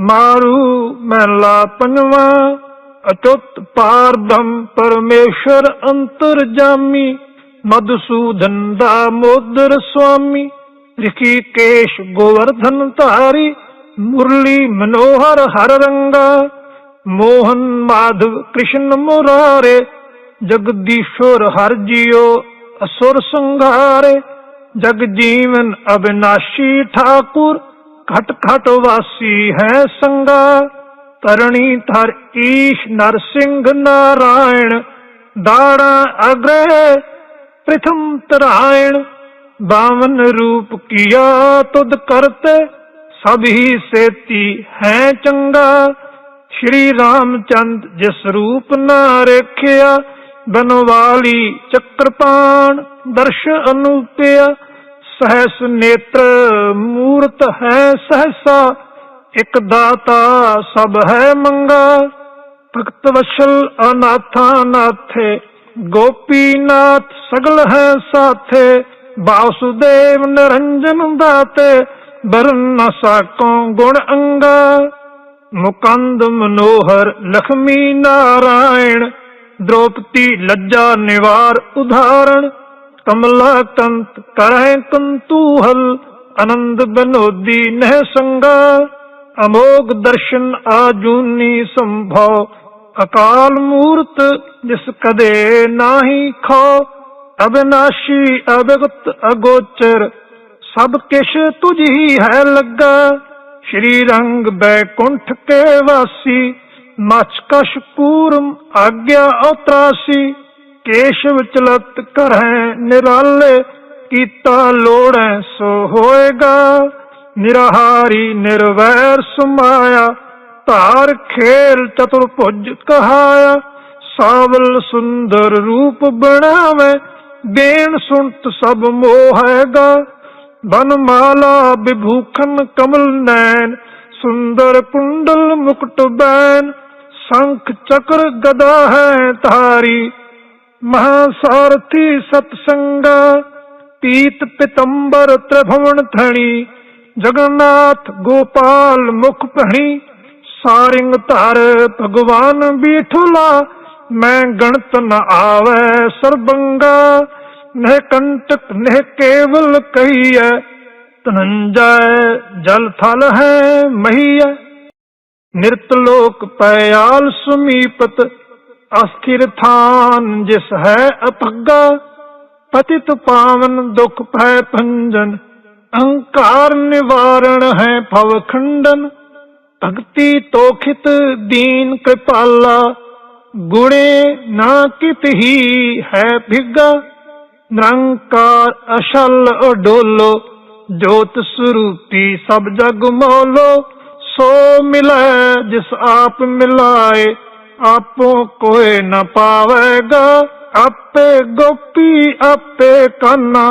ਮਾਰੂ ਮਹਿਲਾ ਪੰਜਵਾ ਅਚੁੱਤ ਪਾਰਬ੍ਰਹਮ ਪਰਮੇਸ਼ਰ ਅੰਤਰਜਾਮੀ, ਮਧੂਸੂਦਨ ਦਾਮੋਦਰ ਸੁਆਮੀ ਰਿਸ਼ੀਕੇਸ਼ ਗੋਵਰਧਨ ਧਾਰੀ, ਮੁਰਲੀ ਮਨੋਹਰ ਹਰ ਰੰਗਾ, ਮੋਹਨ ਮਾਧਵ ਕ੍ਰਿਸ਼ਨ ਮੁਰਾਰੇ ਜਗਦੀਸ਼ਵਰ ਹਰ ਜਿਓ ਅਸੁਰ ਸੰਘਾਰੇ ਜਗ ਜੀਵਨ ਅਬਿਨਾਸ਼ੀ ਠਾਕੁਰ ਘਟ ਘਟ ਵਾਸੀ ਹੈ ਸੰਗਾ, ਤਰਣੀ ਧਰ ਈਸ਼ ਨਰਸਿੰਘ ਨਾਰਾਇਣ, ਦਾੜਾ ਅਗਰੇ ਪ੍ਰਥਮ ਤਰਾਇਣ, ਬਾਵਨ ਰੂਪ ਕੀਆ ਤੁਧ ਕਰਤੇ, ਸਭ ਹੀ ਸੇਤੀ ਹੈ ਚੰਗਾ। ਸ਼੍ਰੀ ਰਾਮਚੰਦ ਜਿਸ ਰੂਪ ਨਾ ਰੇਖਿਆ, ਬਨਵਾਲੀ ਚੱਕਰਪਾਣ ਦਰਸ਼ ਅਨੂਪਿਆ, ਸਹਸ ਨੇਤਰ ਮੂਰਤ ਹੈ ਸਹਸਾ, ਇਕ ਦਾਤਾ ਸਭ ਹੈ ਮੰਗਾ। ਭਗਤ ਵਸ਼ਲ ਅਨਾਥਾ ਨਾਥੇ, ਗੋਪੀਨਾਥ ਸਗਲ ਹੈ ਸਾਥੇ। ਵਾਸੁਦੇਵ ਨਿਰੰਜਨ ਦਾਤੇ ਬਰਨ ਨ ਸਾਕੋ ਗੁਣ ਅੰਗਾ। ਮੁਕੰਦ ਮਨੋਹਰ ਲਖਮੀ ਨਾਰਾਇਣ, ਦ੍ਰੋਪਦੀ ਲੱਜਾ ਨਿਵਾਰ ਉਧਾਰਣ। ਕਮਲਾ ਕੰਤ ਕਰਹਿ ਕੰਤੂਹਲ ਆਨੰਦ ਬਨੋਦੀ ਨਹਿ ਸੰਗਾ, ਅਮੋਗ ਦਰਸ਼ਨ ਆਜੂਨੀ ਸੰਭਵ ਅਕਾਲ ਮੂਰਤ ਜਿਸ ਕਦੇ ਨਾਹੀ ਖੋ ਅਬਿਨਾਸ਼ੀ ਅਭਗਤ ਅਗੋਚਰ। ਸਭ ਕਿਛ ਤੁਝ ਹੀ ਹੈ ਲੱਗਾ, ਸ਼੍ਰੀ ਰੰਗ ਬੈਕੁੰਠ ਕੇ ਵਾਸੀ। ਮਛਕਸ਼ ਪੂਰਮ ਆਗਿਆ ਉਤਰਾਸੀ, ਕੇਸ਼ਵ ਚਲਤ ਕਰਹਿ ਨਿਰਾਲੇ। ਕੀਤਾ ਲੋੜੈ ਸੋ ਹੋਏਗਾ। ਨਿਰਹਾਰੀ, ਨਿਰਵੈਰ ਸੁਮਾਇਆ। ਧਾਰ, ਖੇਲ, ਚਤੁਰ ਭੁਜ ਕਹਾਇਆ। ਸਾਵਲ ਸੁੰਦਰ ਰੂਪ ਬਣਾਵੇ। ਬੇਣ ਸੁਣਤ ਸਭ ਮੋਹੈਗਾ ਬਨਮਾਲਾ ਵਿਭੂਖਨ ਕਮਲ ਨੈਣ। ਸੁੰਦਰ ਕੁੰਡਲ ਮੁਕਟ ਬੈਨ ਸ਼ੰਖ ਚਕਰ ਗਦਾ ਹੈ ਧਾਰੀ। ਮਹਾਸਾਰਥੀ ਸਤਸੰਗਾ। ਪੀਤ ਪਿਤੰਬਰ ਤ੍ਰਿਭਵਨ ਥਣੀ ਜਗਨਨਾਥ ਗੋਪਾਲ ਮੁਖ ਭਣੀ, ਸਾਰਿੰਗ ਧਰ ਭਗਵਾਨ ਬੀਠੁਲਾ, ਮੈਂ ਗਣਤ ਨ ਆਵੈ ਸਰਬੰਗਾ, ਨਹਿ ਕੰਟਕ ਨਹਿ ਕੇਵਲ ਕਹੀਐ ਤਨੰਜੈ ਜਲ ਥਲ ਹੈ ਮਹੀਐ। ਨਿਰਤ ਲੋਕ ਪਿਆਲ ਸੁਮੀਪਤ, ਅਸਥਿਰ ਥਾਨ ਜਿਸ ਹੈ ਅਪੱਗਾ। ਪਤਿਤ ਪਾਵਨ ਦੁਖ ਭੈ ਭੰਜਨ, ਅਹੰਕਾਰ ਨਿਵਾਰਣ ਹੈ ਭਵ ਖੰਡਨ। ਭਗਤੀ ਤੋਖਿਤ ਦੀਨ ਕਿਰਪਾਲਾ, ਗੁਣੇ ਨਾ ਕਿਤ ਹੀ ਹੈ ਭਿਗਾ। ਨਿਰੰਕਾਰ ਅਸ਼ਲ ਅਡੋਲੋ, ਜੋਤ ਸਰੂਪੀ ਸਭ ਜਗ ਮੋਲੋ। ਸੋ ਮਿਲੈ ਜਿਸ ਆਪ ਮਿਲਾਏ, ਆਪੋ ਕੋਈ ਨਾ ਪਾਵੇਗਾ। ਆਪੇ ਗੋਪੀ, ਆਪੇ ਕਾਨਾ,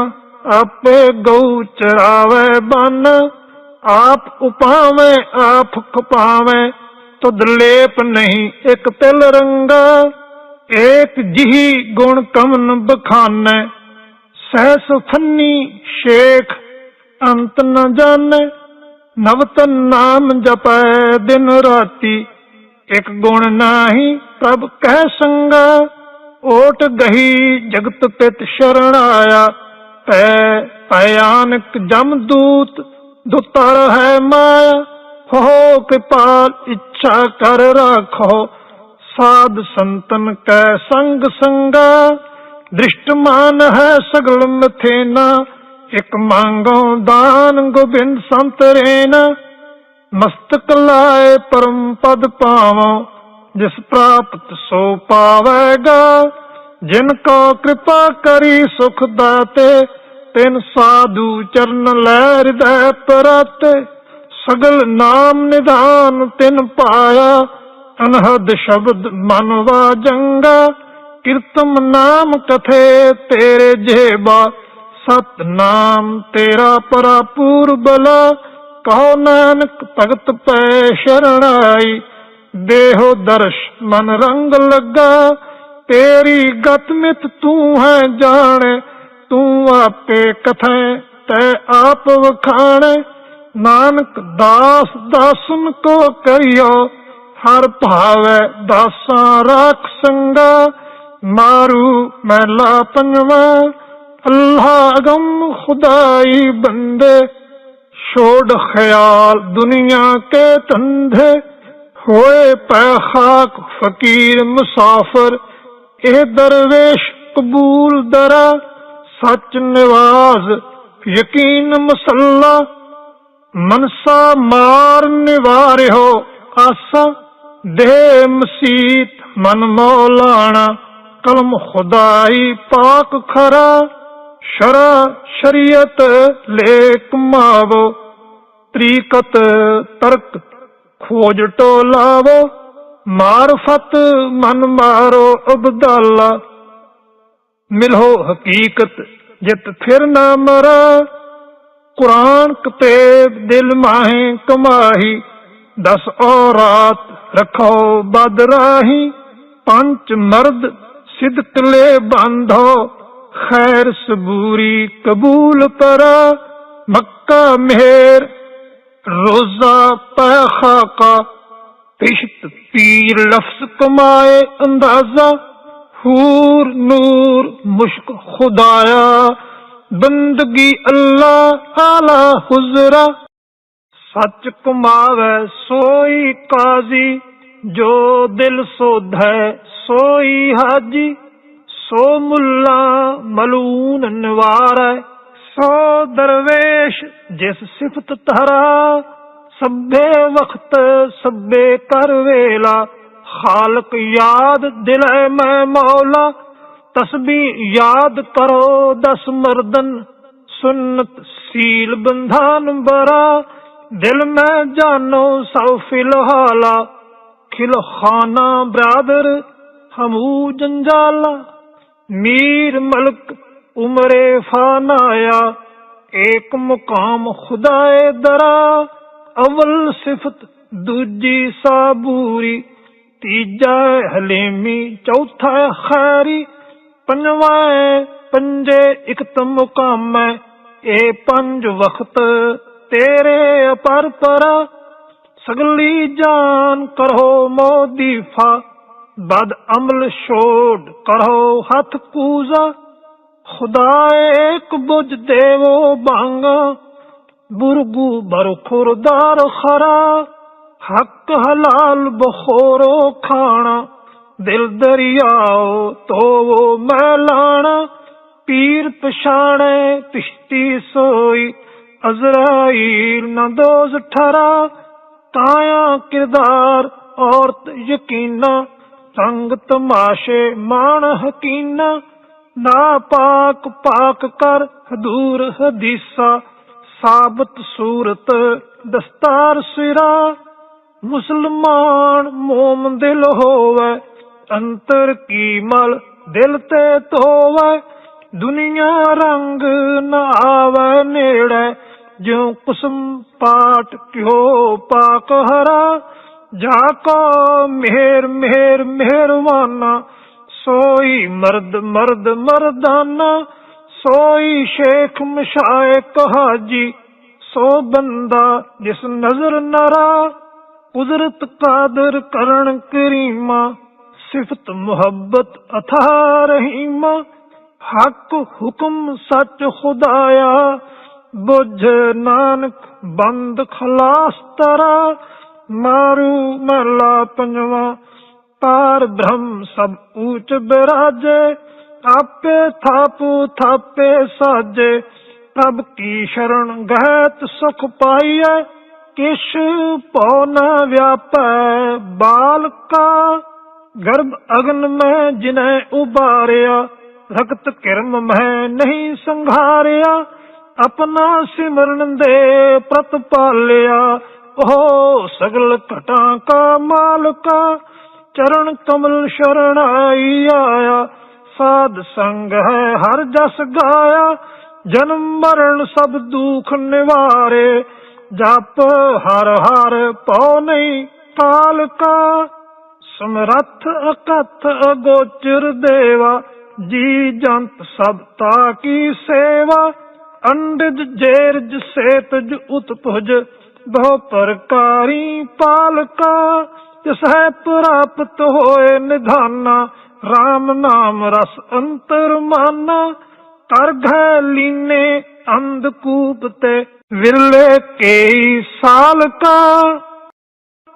ਆਪੇ ਗਊ ਚਰਾਵੇ ਬਨ। ਆਪ ਉਪਾਵੇਂ, ਆਪ ਖਪਾਵੇਂ, ਤੁਧ ਲੇਪ ਨਹੀਂ ਇੱਕ ਤਿਲ ਰੰਗਾ। ਏਕ ਜਿਹੀ ਗੁਣ ਕਮਨ ਬਖਾਨੈ ਸਹਿਸ ਫੰਨੀ ਸ਼ੇਖ ਅੰਤ ਨ ਜਾਣੈ। ਨਵਤਨ ਨਾਮ ਜਪੈ ਦਿਨ ਰਾਤੀ, ਇੱਕ ਗੁਣ ਨਾਹੀ ਪ੍ਰਭ ਕਹਿ ਸੰਗਾ। ਓਟ ਗਹੀ ਜਗਤ ਪਿਤ ਸ਼ਰਣ ਆਇਆ, ਪੈ ਭਿਆਨਕ ਜਮਦੂਤ ਦੁਤਰ ਹੈ ਮਾਇਆ। ਹੋ ਕਿਰਪਾਲ ਇੱਛਾ ਕਰ ਰੱਖੋ, ਸਾਧ ਸੰਤਨ ਕੈ ਸੰਗ ਸੰਗਾ। ਦ੍ਰਿਸ਼ਟਮਾਨ ਹੈ ਸਗਲ ਮਥੇਨਾ, ਇਕ ਮੰਗੋ ਦਾਨ ਗੋਬਿੰਦ ਸੰਤ ਰੇਨਾ। ਮਸਤਕ ਲਾਏ ਪਰਮ ਪਦ ਪਾਵੋ ਜਿਸ ਪ੍ਰਾਪਤ ਸੋ ਪਾਵੇਗਾ, ਜਿਨ ਕੋ ਕਿਰਪਾ ਕਰੀ ਸੁਖ ਦਾਤੇ, ਤਿਨ ਸਾਧੂ ਚਰਨ ਲੈ ਹਿਰਦੈ ਪਰਾਤੇ, ਸਗਲ ਨਾਮ ਨਿਧਾਨ ਤਿਨ ਪਾਇਆ, ਅਨਹਦ ਸ਼ਬਦ ਮਨ ਵਾਜੰਗਾ, ਕੀਰਤਮ ਨਾਮ ਕਥੇ ਤੇਰੇ ਜੇਬਾ ਸਤ ਨਾਮ ਤੇਰਾ ਪਰਾਪੂਰ ਬਲਾ, ਕਹੋ ਨਾਨਕ ਭਗਤ ਪੈ ਸ਼ਰਣਾਈ ਦੇਹੋ ਦਰਸ਼, ਮਨ ਰੰਗ ਲੱਗਾ। ਤੇਰੀ ਗਤਮਿਤ ਤੂੰ ਹੈ ਜਾਣੇ, ਤੂੰ ਆਪੇ ਕਥੈ, ਤੈ ਆਪ ਵਖਾਣੈ। ਨਾਨਕ ਦਾਸ, ਦਾਸਨ ਕੋ ਕਰਿਓ, ਹਰ ਭਾਵੈ ਦਾਸਾਂ ਰਾਖ ਸੰਗਾ। ਮਾਰੂ ਮਹਿਲਾ ਪੰਜਵਾ, ਅੱਲਾ ਅਗਮ ਖੁਦਾਈ ਬੰਦੇ। ਛੋੜ ਖਿਆਲ ਦੁਨੀਆ ਕੇ ਧੰਧੇ। ਹੋਏ ਪੈ ਖਾਕ ਫਕੀਰ ਮੁਸਾਫਰ, ਇਹ ਦਰਵੇਸ਼ ਕਬੂਲ ਦਰਾ, ਸੱਚ ਨਿਵਾਜ਼ ਯਕੀਨ ਮਸੱਲਾ, ਮਨਸਾ ਮਾਰ ਨਿਵਾਰਿਓ ਆਸਾ ਦੇ ਮਸੀਤ ਮਨ ਮੌਲਾਣਾ, ਕਲਮ ਖੁਦਾਈ ਪਾਕ ਖਰਾ, ਸ਼ਰਾ ਸ਼ਰੀਅਤ ਲੇਕ ਮਾਵੋ, ਤਰੀਕਤ ਤਰਕ ਖੋਜ ਟੋਲਾਵੋ, ਮਾਰਫਤ ਮਨ ਮਾਰੋ ਅਬਦਾਲਾ। ਮਿਲੋ ਹਕੀਕਤ, ਜਿਤ ਫਿਰ ਨਾ ਮਰਾ। ਕੁਰਾਨ ਕਤੇਬ ਦਿਲ ਮਾਹੇ ਕਮਾਹੀ। ਦਸ ਔਰਾਤ ਰਖੋ ਬਦ ਰਾਹੀ। ਪੰਜ ਮਰਦ ਸਿਦਕ ਲੈ ਬੰਧੋ। ਖੈਰ ਸਬੂਰੀ ਕਬੂਲ ਪਰਾ। ਮੱਕਾ ਮਿਹਰ ਰੋਜ਼ਾ ਪਖਾਕਾ ਪਿਸ਼ਤ ਪੀਰ ਲਫ਼ਜ਼ ਕਮਾਏ ਅੰਦਾਜ਼ਾ, ਹੂਰ ਨੂਰ ਮੁਸ਼ਕ ਖੁਦਾਇਆ, ਬੰਦਗੀ ਅੱਲਾ ਆਲਾ ਹੁਜ਼ਰਾ। ਸੱਚ ਕਮਾਵੇ ਸੋਈ ਕਾਜ਼ੀ, ਜੋ ਦਿਲ ਸੋਧੈ ਸੋਈ ਹਾਜੀ, ਸੋ ਮੁੱਲਾ ਮਲੂਨ ਨਿਵਾਰੈ। ਸੋ ਦਰਵੇਸ਼ ਜਿਸ ਸਿਫਤ ਤਹਰਾ ਸਭੇ ਵਕਤ ਸਭੇ ਕਰ ਵੇਲਾ, ਖਾਲਕ ਯਾਦ ਦਿਲੇ ਮੈਂ ਮੌਲਾ ਤਸਬੀਹ ਯਾਦ ਕਰੋ ਦਸ ਮਰਦਨ, ਸੁਨਤ ਸੀਲ ਬੰਧਾਨ ਬਰਾ, ਦਿਲ ਮੈਂ ਜਾਨੋ ਸਭ ਫਿਲਹਾਲਾ ਖਿਲ ਖਾਨਾ ਬਰਾਦਰ ਹਮੂ ਜੰਜਾਲਾ, ਮੀਰ ਮਲਕ ਉਮਰੇ ਫਾਨਾਇਆ ਏਕ ਮੁਕਾਮ ਖੁਦਾਏ ਦਰਾ, ਅਵਲ ਸਿਫਤ ਦੂਜੀ ਸਾਬੂਰੀ, ਤੀਜਾ ਹਲੀਮੀ, ਚੌਥਾ ਖੈਰੀ, ਪੰਜਵਾਂ ਪੰਜੇ ਇਕਤ ਮੁਕਾਮੈ, ਇਹ ਪੰਜ ਵਖਤ ਤੇਰੇ ਅਪਰ ਪਰ। ਸਗਲੀ ਜਾਨ ਕਰੋ ਮੋਦੀਫਾ, ਬਦ ਅਮਲ ਛੋੜ ਕਰੋ ਹੱਥ ਪੂਜਾ। ਖੁਦਾ ਇੱਕ ਬੁਝ ਦੇਵੋ ਬਾਂਗਾ ਬੁਰਗੂ ਬਰਖੁਰਦਾਰ ਖਰਾ, ਹੱਕ ਹਲਾਲ ਬਖੋਰੋ ਖਾਣਾ, ਦਿਲ ਦਰਿਆਓ ਤੋਵੋ ਮੈਲਾਣਾ, ਪੀਰ ਪਛਾਣੇ ਪਿਸ਼ਤੀ ਸੋਈ, ਅਜ਼ਰਾਈਲ ਨਾ ਦੋਜ਼ ਠਰਾ, ਤਾਇਆ ਕਿਰਦਾਰ ਔਰਤ ਯਕੀਨਾ, ਸੰਗ ਤਮਾਸ਼ੇ ਮਾਣ ਹਕੀਨਾ ਨਾ ਪਾਕ ਪਾਕ ਕਰ ਹਦੂਰ ਹਦੀਸਾ, ਸਾਬਤ ਸੂਰਤ ਦਸਤਾਰ ਸਿਰਾ। ਮੁਸਲਮਾਨ ਮੋਮ ਦਿਲ ਹੋਵੇ, ਅੰਤਰ ਕੀ ਮਲ ਦਿਲ ਤੇ ਧੋਵੇ। ਦੁਨੀਆ ਰੰਗ ਨਾ ਆਵੇ ਨੇੜੇ, ਜਿਉ ਕੁਸਮ ਪਾਟ ਕਿਉ ਪਾਕ ਹਰਾ। ਜਾਕੋ ਮਿਹਰ ਮਿਹਰ ਮਿਹਰਵਾਨਾ ਸੋਈ ਮਰਦ ਮਰਦ ਮਰਦਾਨਾ, ਸੋਈ ਸ਼ੇਖ ਮਸ਼ਾਇਕ ਹਾਜੀ ਸੋ ਬੰਦਾ ਜਿਸ ਨਜ਼ਰ ਨਰਾ ਕੁਦਰਤ ਕਾਦਰ ਕਰਨ ਕਰੀਮਾ, ਸਿਫਤ ਮੁਹੱਬਤ ਅਥਾ ਰਹੀਮਾ, ਹੱਕ ਹੁਕਮ ਸੱਚ ਖੁਦਾਇਆ, ਬੁੱਝ ਨਾਨਕ ਬੰਦ ਖਲਾਸ ਤਰਾ, ਮਾਰੂ ਮਰਲਾ ਪੰਜਵਾ ਪਾਰ ਬ੍ਰਹਮ ਸਭ ਊਚ ਬਿਰਾਜੇ ਆਪੇ ਥਾਪੂ ਥਾਪੇ ਸਾਜੇ, ਪ੍ਰਭ ਕੀ ਸ਼ਰਨ ਗਹਿਤ ਸੁਖ ਪਾਈਐ, ਕਿਛ ਪਉ ਨ ਵਿਆਪੈ ਬਾਲਕਾ। ਗਰਭ ਅਗਨ ਮੈਂ ਜਿਨੈ ਉਬਾਰਿਆ, ਰਕਤ ਕਿਰਮ ਮੈਂ ਨਹੀਂ ਸੰਘਾਰਿਆ, ਆਪਣਾ ਸਿਮਰਨ ਦੇ ਪ੍ਰਤ ਪਾਲਿਆ ਉਹ ਸਗਲ ਘਟਾਂ ਕਾ ਮਾਲਕਾ। ਚਰਨ ਕਮਲ ਸ਼ਰਨ ਆਈ ਆਇਆ। ਸਾਧ ਸੰਗ ਹੈ, ਹਰ ਜਸ ਗਾਇਆ। ਜਨਮ ਮਰਨ ਸਭ ਦੁਖ ਨਿਵਾਰੇ। ਜਪ ਹਰ ਹਰ ਪਉ ਨਹੀਂ ਕਾਲ ਕਾ ਸਮਰੱਥ ਅਕਥ ਅਗੋਚਰ ਦੇਵਾ। ਜੀ ਜੰਤ ਸਭ ਤਾ ਕੀ ਸੇਵਾ। ਅੰਡਜ ਜੇਰਜ ਸੇਤਜ ਉਤਪੁਜ। ਬਹੁ ਪ੍ਰਕਾਰੀ ਪਾਲਕਾ। ਜਿਸ ਹੈ ਪ੍ਰਾਪਤ ਹੋਏ ਨਿਧਾਨਾ RAM ਨਾਮ ਰਸ ਅੰਤਰ ਮਾਨਾ ਕਰ ਘੈ ਲੀਨੇ ਅੰਧਕੂਪ ਤੇ ਵਿਰਲੇ ਕੇਈ ਸਾਲ ਕਾ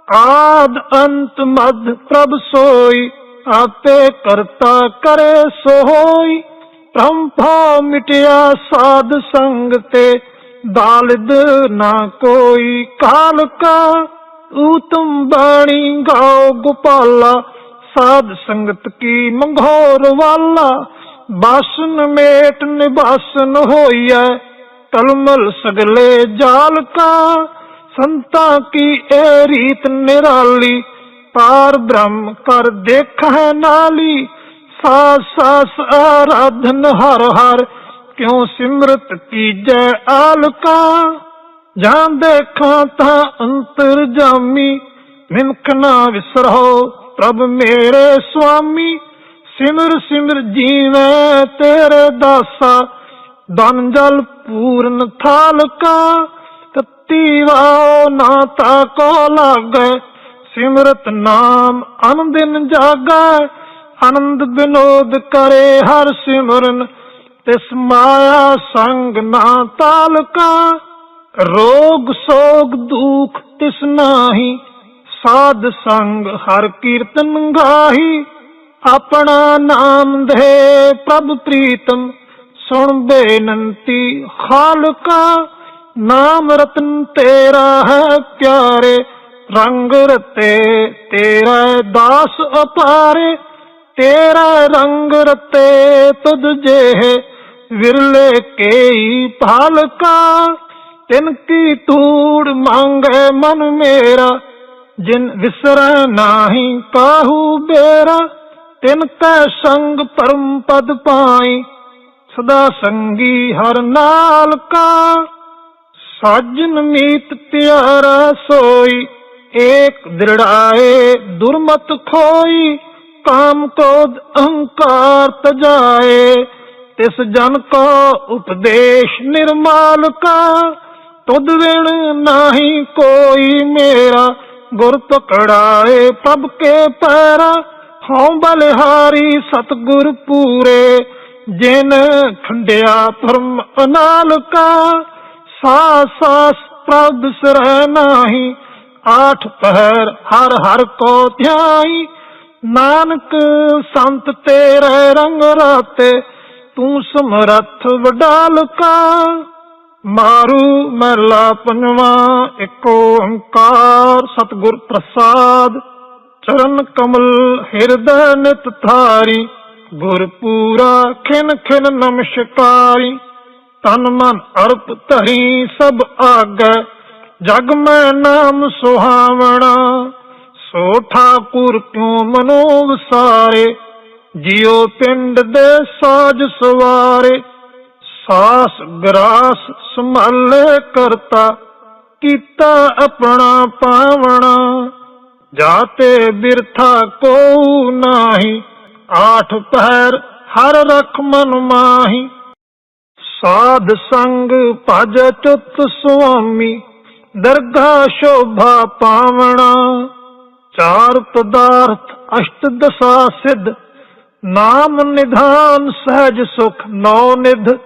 ਆਦ ਅੰਤ ਮਦ ਪ੍ਰਭ ਸੋਈ, ਆਪੇ ਕਰਤਾ ਕਰੇ ਸੋਈ। ਭ੍ਰਮ ਭਾਵ ਮਿਟਿਆ ਸਾਧ ਸੰਗ ਤੇ ਦਾਲਦ ਨਾ ਕੋਈ ਕਾਲ ਕਾ ਊਤਮ ਬਾਣੀ ਗਾਓ ਗੋਪਾਲਾ, ਸਾਧ ਸੰਗਤ ਕੀ ਮੰਘੋਰ ਵਾਲਾ। ਬਾਸਨ ਮੇਟ ਨਿਬਾਸਨ ਹੋਈਐ, ਕਲਮਲ ਸਗਲੇ ਜਾਲ ਕਾ। ਸੰਤਾਂ ਕੀ ਇਹ ਰੀਤ ਨਿਰਾਲੀ, ਪਾਰ ਬ੍ਰਹਮ ਕਰ ਦੇਖੈ ਨਾਲੀ। ਸਾਸ ਸਾਸ ਆਰਾਧਨ ਹਰ ਹਰ, ਕਿਉ ਸਿਮਰਤ ਕੀਜੈ ਆਲਕਾ। ਜਾਂ ਦੇਖਾਂ ਤਾਂ ਅੰਤਰ ਜਾਮੀ ਨਿਮਖ ਨਾ ਵਿਸਰੋ ਪ੍ਰਭ ਮੇਰੇ ਸੁਆਮੀ। ਸਿਮਰ ਸਿਮਰ ਜੀਵੈ ਤੇਰੇ ਦਾਸਾ, ਦਨ ਜਲ ਪੂਰਨ ਥਾਲਕਾ ਤਤੀ ਵਾਓ ਨਾ ਤਾ ਕੋ ਲਾਗੈ, ਸਿਮਰਤ ਨਾਮ ਅਨੰਦਿਨ ਜਾਗੈ। ਆਨੰਦ ਬਿਨੋਦ ਕਰੇ ਹਰ ਸਿਮਰਨ, ਤਿਸ ਮਾਇਆ ਸੰਗ ਨਾ ਤਾਲਕਾ ਰੋਗ, ਸੋਗ, ਦੁਖ ਤਿਸ ਨਾਹੀ, ਸਾਧ ਸੰਗ ਹਰ ਕੀਰਤਨ ਗਾਹੀ। ਆਪਣਾ ਨਾਮ ਦੇ ਪ੍ਰਭ ਪ੍ਰੀਤਮ ਸੁਣ ਬੇਨੰਤੀ ਖਾਲਕਾ। ਨਾਮ ਰਤਨ ਤੇਰਾ ਹੈ ਪਿਆਰੇ, ਰੰਗ ਰਤੇ ਤੇਰਾ ਦਾਸ ਅਪਾਰੇ। ਤੇਰਾ ਰੰਗ ਰਤੇ ਤੁਧ ਜਿਹੇ, ਵਿਰਲੇ ਕੇਈ ਭਾਲਕਾ ਤਿਨ ਕੀ ਧੂੜ ਮੰਗੇ ਮਨ ਮੇਰਾ, ਜਿਨ ਵਿਸਰੈ ਨਾਹੀ ਕਾਹੂ ਬੇਰਾ। ਤਿਨ ਕੈ ਸੰਗ ਪਰਮ ਪਦ ਪਾਈ, ਸਦਾ ਸੰਗੀ ਹਰ ਨਾਲ ਕਾ। ਸਾਜਨ ਮੀਤ ਪਿਆਰਾ ਸੋਈ, ਏਕ ਦ੍ਰਿੜਾਏ ਦੁਰਮਤ ਖੋਈ। ਕਾਮ ਕੋਦ ਅਹੰਕਾਰ ਤਜਾਏ, ਤਿਸ ਜਨ ਕੋ ਉਪਦੇਸ਼ ਨਿਰਮਾਲ ਕਾ। ਤੁਧ ਵਿਣ ਨਾਹੀ ਕੋਈ ਮੇਰਾ, ਗੁਰ ਪਕੜਾਏ ਪ੍ਰਭ ਕੇ ਪੈਰਾ। ਹਉ ਬਲਿਹਾਰੀ ਸਤਗੁਰ ਪੂਰੇ, ਜਿਨ ਖੰਡਿਆ ਪਰਮ ਅਨਾਲ ਕਾ ਸਾਸ ਸਾਸ ਪ੍ਰਭ ਸਰੈ ਨਾਹੀ, ਆਠ ਪਹਿਰ ਹਰ ਹਰ ਕੋ ਧਿਆਈ। ਨਾਨਕ ਸੰਤ ਤੇਰੇ ਰੰਗ ਰਾਤੇ, ਤੂੰ ਸਮਰੱਥ ਵਡਾਲ ਕਾ ਮਾਰੂ ਮਹਲਾ ਪੰਜਵਾ ਇੱਕ ਓੰਕਾਰ ਸਤਿਗੁਰ ਪ੍ਰਸਾਦ। ਚਰਨ ਕਮਲ ਹਿਰਦੈ ਨਿਤ ਥਾਰੀ ਗੁਰ ਪੂਰਾ ਖਿਨ ਖਿਨ ਨਮਸਕਾਰੀ ਤਨ ਮਨ ਅਰਪ ਧਰੀ ਸਭ ਆਗੈ, ਜਗ ਮੈਂ ਨਾਮ ਸੁਹਾਵਣਾ। ਸੋ ਠਾਕੁਰ ਕਿਉ ਮਨੋ ਵਸਾਰੇ ਜਿਉ ਪਿੰਡ ਦੇ ਸਾਜ ਸਵਾਰੇ। ਸਾਸ ਗਰਾਸ ਸੰਭਾਲੇ ਕਰਤਾ, ਕੀਤਾ ਆਪਣਾ ਪਾਵਣਾ। ਜਾਤੇ ਬਿਰਥਾ ਕੋ ਨਾਹੀ, ਆਠ ਪਹਿਰ ਹਰ ਰਖ ਮਨ ਮਾਹੀ। ਸਾਧ ਸੰਗ ਭਜ ਚੁੱਤ ਸੁਆਮੀ, ਦਰਗਾ ਸ਼ੋਭਾ ਪਾਵਣਾ। ਚਾਰ ਪਦਾਰਥ ਅਸ਼ਟ ਦਸਾ ਸਿਧ, ਨਾਮ ਨਿਧਾਨ ਸਹਿਜ ਸੁਖ ਨੌ ਨਿਧ।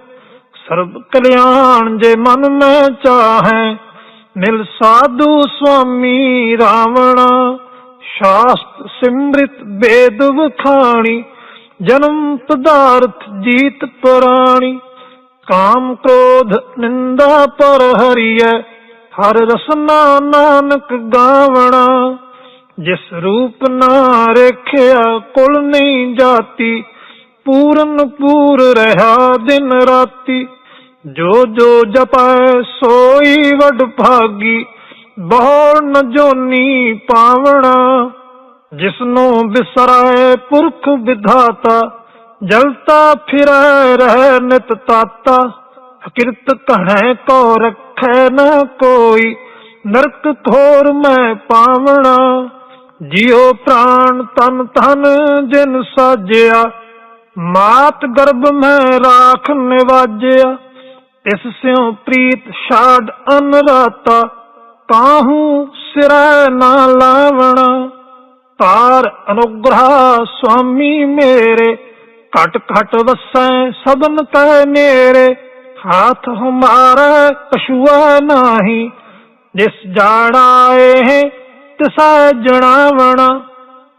ਸਰਬ ਕਲਿਆਣ ਜੇ ਮਨ ਮੈਂ ਚਾਹੈ ਮਿਲ ਸਾਧੂ ਸੁਆਮੀ ਰਾਵਣਾ, ਸ਼ਾਸਤ ਸਿਮ੍ਰਿਤ ਬੇਦ ਵਖਾਣੀ, ਜਨਮ ਪਦਾਰਥ ਜੀਤ ਪ੍ਰਾਣੀ, ਕਾਮ ਕ੍ਰੋਧ ਨਿੰਦਾ ਪਰ ਹਰੀਐ, ਹਰ ਰਸਨਾ ਨਾਨਕ ਗਾਵਣਾ, ਜਿਸ ਰੂਪ ਨਾ ਰਖਿਆ ਕੁਲ ਨਹੀਂ ਜਾਤੀ, ਪੂਰਨ ਪੂਰ ਰਹਾ ਦਿਨ ਰਾਤੀ ਜੋ ਜੋ ਜਪੈ ਸੋਈ ਵਡ ਭਾਗੀ ਬਹੁ ਨ ਜੋਨੀ ਪਾਵਣਾ। ਜਿਸਨੂੰ ਬਿਸਰਾਏ ਪੁਰਖ ਵਿਧਾਤਾ ਜਲਤਾ ਫਿਰੈ ਰਹਿ ਨਿਤ ਤਾਤਾ। ਕਿਰਤ ਕਹੈ ਕੋ ਰਖੈ ਨਾ ਕੋਈ, ਨਰਕ ਥੋਰ ਮੈਂ ਪਾਵਣਾ। ਜਿਉ ਪ੍ਰਾਣ ਤਨ ਤਨ ਜਿਨ ਸਾਜਿਆ, ਮਾਤ ਗਰਭ ਮੈਂ ਰਾਖ ਨਿਵਾਜਿਆ। ਇਸ ਸਿਉ ਪ੍ਰੀਤ ਛਾੜ ਅਨਰਾਤਾ ਕਾਹੂ ਸਿਰੈ ਨਾ ਲਾਵਣਾ। ਤਾਰ ਅਨੁਗ੍ਰਹ ਸੁਆਮੀ ਮੇਰੇ, ਘਟ ਘਟ ਵਸੈ ਸਬਨ ਤੈ ਨੇਰੇ। ਹਾਥ ਹਮਾਰਾ ਕਛੂਆ ਨਾਹੀ, ਜਿਸ ਜਾਣਾ ਏ ਤਿਸੈ ਜਣਾਵਣਾ।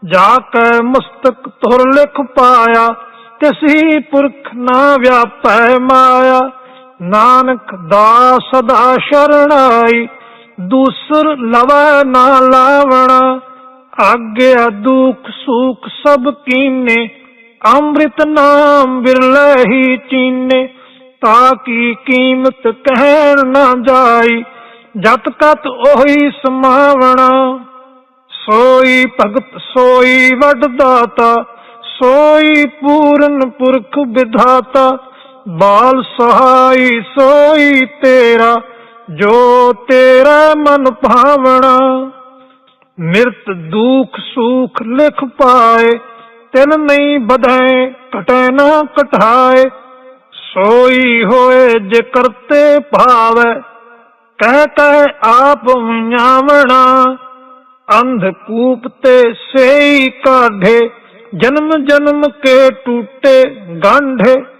ਜਾ ਕੇ ਮਸਤਕ ਤੁਰ ਲਿਖ ਪਾਇਆ, ਤਿਸੀ ਪੁਰਖ ਨਾ ਵਿਆਪੈ ਮਾਇਆ। ਨਾਨਕ ਦਾ ਸਦਾ ਸ਼ਰਣਾਈ ਦੂਸਰ ਲਵੈ ਨਾ ਲਾਵਣਾ। ਆਗਿਆ ਦੁਖ ਸੁਖ ਸਭ ਕੀਨੇ, ਅੰਮ੍ਰਿਤ ਨਾਮ ਬਿਰਲੇ ਹੀ ਚੀਨੇ, ਤਾਂ ਕੀ ਕੀਮਤ ਕਹਿਣ ਨਾ ਜਾਈ, ਜਤ ਕਤ ਉਹੀ ਸਮਾਵਣਾ। ਸੋਈ ਭਗਤ, ਸੋਈ ਵੱਡ ਦਾਤਾ ਸੋਈ ਪੂਰਨ ਪੁਰਖ ਵਿਧਾਤਾ ਬਾਲ ਸਹਾਈ ਸੋਈ ਤੇਰਾ, ਜੋ ਤੇਰਾ ਮਨ ਭਾਵਣਾ। ਨਿਰਤ ਦੁਖ ਸੁਖ ਲਿਖ ਪਾਏ, ਤਿਨ ਨਹੀਂ ਬਧੈ ਘਟੈ ਨਾ ਕਟਾਏ ਸੋਈ ਹੋਏ ਜੇ ਕਰਤੇ ਭਾਵੈ, ਕਹਿ ਕਹਿ ਆਪ ਵਿਆਵਣਾ। ਅੰਧ ਕੂਪ ਤੇ ਸੇਈ ਕਾਢੇ, ਜਨਮ ਜਨਮ ਕੇ ਟੂਟੇ ਗਾਂਢੇ।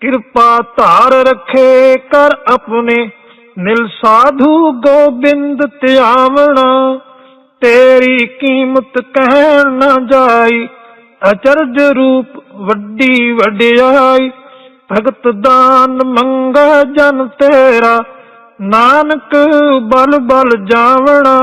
ਕਿਰਪਾ ਧਾਰ ਰੱਖੇ ਕਰ ਆਪਣੇ। ਨਿਲ ਸਾਧੂ ਗੋਬਿੰਦ ਧਿਆਵਣਾ, ਤੇਰੀ ਕੀਮਤ ਕਹਿਣ ਨਾ ਜਾਈ। ਅਚਰਜ ਰੂਪ ਵੱਡੀ ਵਡਿਆਈ, ਭਗਤ ਦਾਨ ਮੰਗਾ ਜਨ ਤੇਰਾ। ਨਾਨਕ ਬਲ ਬਲ ਜਾਵਣਾ।